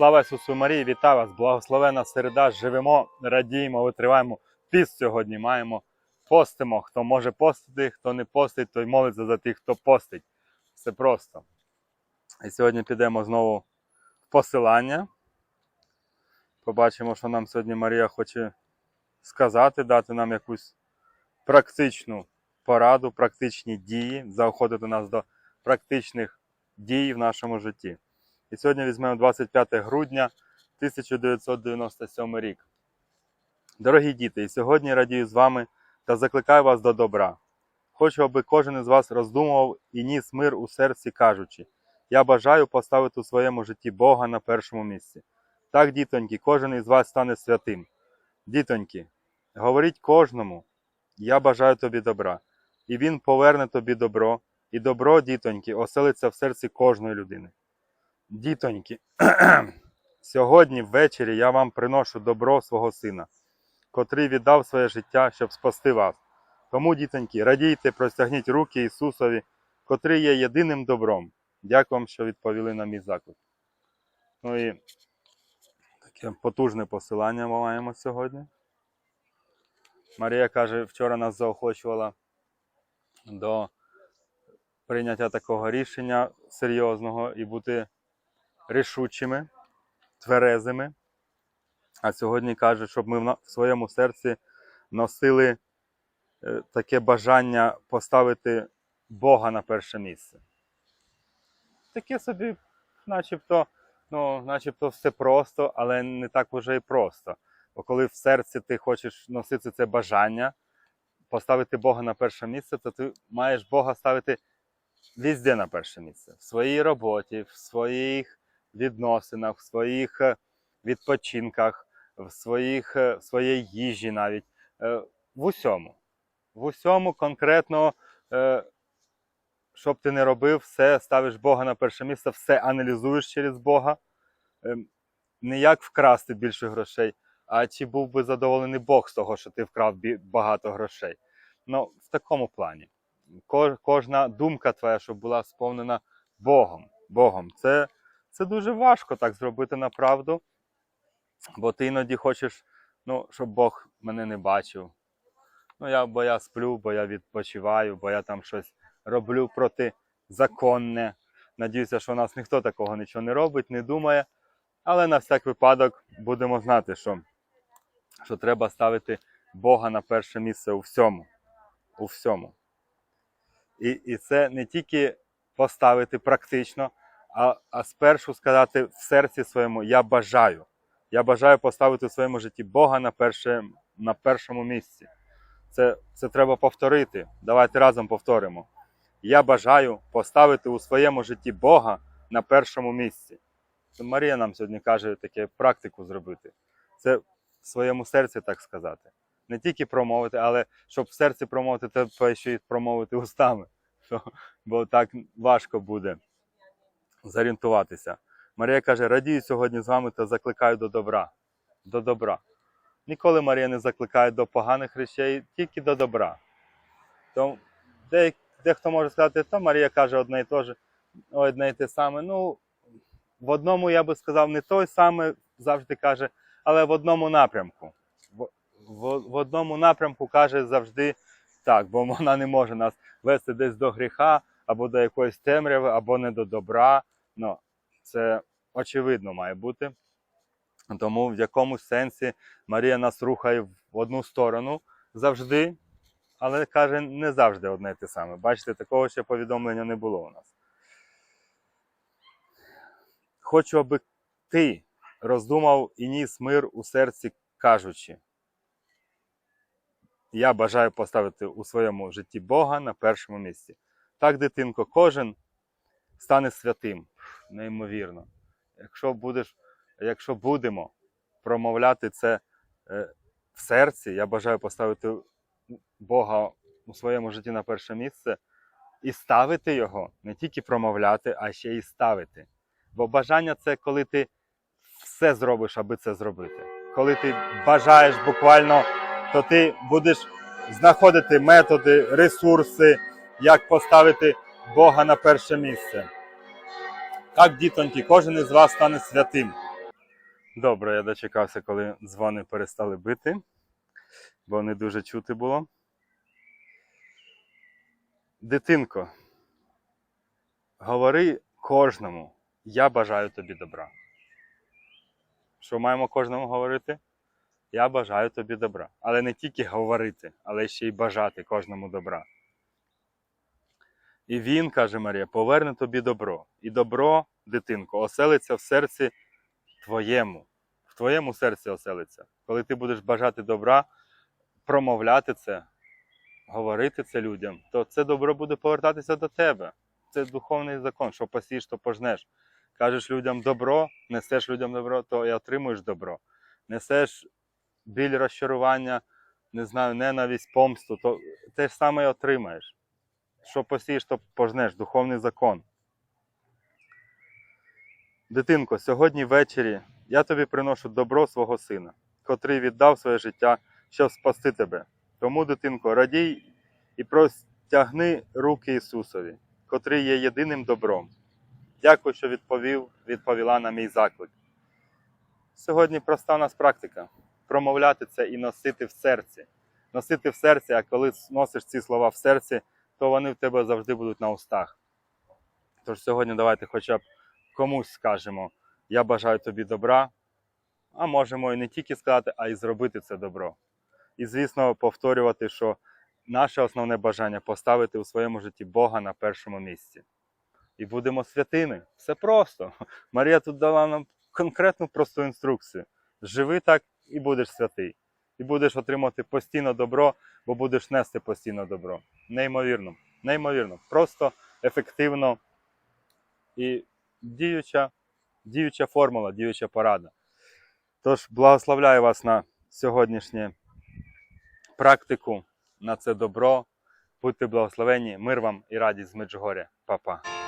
Слава Ісусу Марії, вітаю вас! Благословена середа! Живемо, радіємо, витриваємо. Піст сьогодні маємо. Постимо. Хто може постити, хто не постить, той молиться за тих, хто постить. Все просто. І сьогодні підемо знову в посилання. Побачимо, що нам сьогодні Марія хоче сказати, дати нам якусь практичну пораду, практичні дії, заохотити нас до практичних дій в нашому житті. І сьогодні візьмемо 25 грудня 1997 рік. Дорогі діти, і сьогодні радію з вами та закликаю вас до добра. Хочу, аби кожен із вас роздумував і ніс мир у серці, кажучи: Я бажаю поставити у своєму житті Бога на першому місці. Так, дітоньки, кожен із вас стане святим. Дітоньки, говоріть кожному, я бажаю тобі добра, і він поверне тобі добро, і добро, дітоньки, оселиться в серці кожної людини. Дітоньки, сьогодні ввечері я вам приношу добро свого сина, котрий віддав своє життя, щоб спасти вас. Тому, дітоньки, радійте, простягніть руки Ісусові, котрий є єдиним добром. Дякую що відповіли на мій заклик. Ну і таке потужне посилання ми маємо сьогодні. Марія каже, вчора нас заохочувала до прийняття такого рішення серйозного і бути рішучими, тверезими. А сьогодні каже, щоб ми в своєму серці носили е, таке бажання поставити Бога на перше місце. Таке собі, начебто, ну, начебто все просто, але не так уже і просто. Бо коли в серці ти хочеш носити це бажання, поставити Бога на перше місце, то ти маєш Бога ставити везде на перше місце. В своїй роботі, в своїх відносинах, в своїх е, відпочинках, в своїх, е, в своїй їжі навіть. е, В усьому. В усьому конкретно, е, що б ти не робив, все ставиш Бога на перше місце, все аналізуєш через Бога. Е, Не як вкрасти більше грошей, а чи був би задоволений Бог з того, що ти вкрав багато грошей. Ну, в такому плані. Кожна думка твоя, щоб була сповнена Богом. Богом. Це, це дуже важко так зробити направду. Бо ти іноді хочеш, ну, щоб Бог мене не бачив. Ну, я, бо я сплю, бо я відпочиваю, бо я там щось роблю протизаконне. Надіюся, що у нас ніхто такого нічого не робить, не думає. Але на всяк випадок будемо знати, що, що треба ставити Бога на перше місце у всьому. У всьому. І, і це не тільки поставити практично, а, а спершу сказати в серці своєму Я бажаю. Я бажаю поставити в своєму житті Бога на, перше, на першому місці. Це, це треба повторити. Давайте разом повторимо. Я бажаю поставити у своєму житті Бога на першому місці. Це Марія нам сьогодні каже таке практику зробити. Це в своєму серці так сказати. Не тільки промовити, але щоб в серці промовити, треба ще й промовити устами. Бо так важко буде зорієнтуватися. Марія каже: радію сьогодні з вами та закликаю до добра. До добра. Ніколи Марія не закликає до поганих речей, тільки до добра. То де, дехто може сказати, то Марія каже одне і те ж, одне і те саме. Ну, в одному я би сказав, не той саме завжди каже, але в одному напрямку. В, в, в одному напрямку каже завжди так, бо вона не може нас вести десь до гріха, або до якоїсь темряви, або не до добра. Ну, це очевидно має бути. Тому в якомусь сенсі Марія нас рухає в одну сторону завжди, але каже, не завжди одне те саме. Бачите, такого ще повідомлення не було у нас. Хочу, аби ти роздумав і ніс мир у серці, кажучи. Я бажаю поставити у своєму житті Бога на першому місці. Так, дитинко, кожен стане святим. Неймовірно. Якщо будеш, якщо будемо промовляти це е, в серці, я бажаю поставити Бога у своєму житті на перше місце і ставити його, не тільки промовляти, а ще й ставити. Бо бажання це коли ти все зробиш, аби це зробити. Коли ти бажаєш буквально, то ти будеш знаходити методи, ресурси, як поставити Бога на перше місце. Так, дітоньки, кожен із вас стане святим. Добре, я дочекався, коли дзвони перестали бити, бо не дуже чути було. Дитинко, говори кожному, я бажаю тобі добра. Що маємо кожному говорити? Я бажаю тобі добра. Але не тільки говорити, але ще й бажати кожному добра. І він, каже Марія, поверне тобі добро. І добро, дитинко, оселиться в серці твоєму. В твоєму серці оселиться. Коли ти будеш бажати добра, промовляти це, говорити це людям, то це добро буде повертатися до тебе. Це духовний закон, що посієш, то пожнеш. Кажеш людям добро, несеш людям добро, то і отримуєш добро. Несеш біль розчарування, не знаю, ненависть, помсту, то те ж саме і отримаєш. Що посієш, то пожнеш, духовний закон. Дитинко, сьогодні ввечері я тобі приношу добро свого сина, котрий віддав своє життя, щоб спасти тебе. Тому, дитинко, радій і простягни руки Ісусові, котрий є єдиним добром. Дякую, що відповів, відповіла на мій заклик. Сьогодні проста у нас практика промовляти це і носити в серці. Носити в серці, а коли носиш ці слова в серці, то вони в тебе завжди будуть на устах. Тож сьогодні давайте хоча б комусь скажемо, я бажаю тобі добра, а можемо і не тільки сказати, а й зробити це добро. І, звісно, повторювати, що наше основне бажання поставити у своєму житті Бога на першому місці. І будемо святими. Все просто. Марія тут дала нам конкретну просту інструкцію. Живи так і будеш святий. І будеш отримати постійно добро, бо будеш нести постійно добро. Неймовірно, неймовірно, просто ефективно і діюча, діюча формула, діюча порада. Тож благословляю вас на сьогоднішнє практику, на це добро. Будьте благословені, мир вам і радість з Меджугоря. Па-па.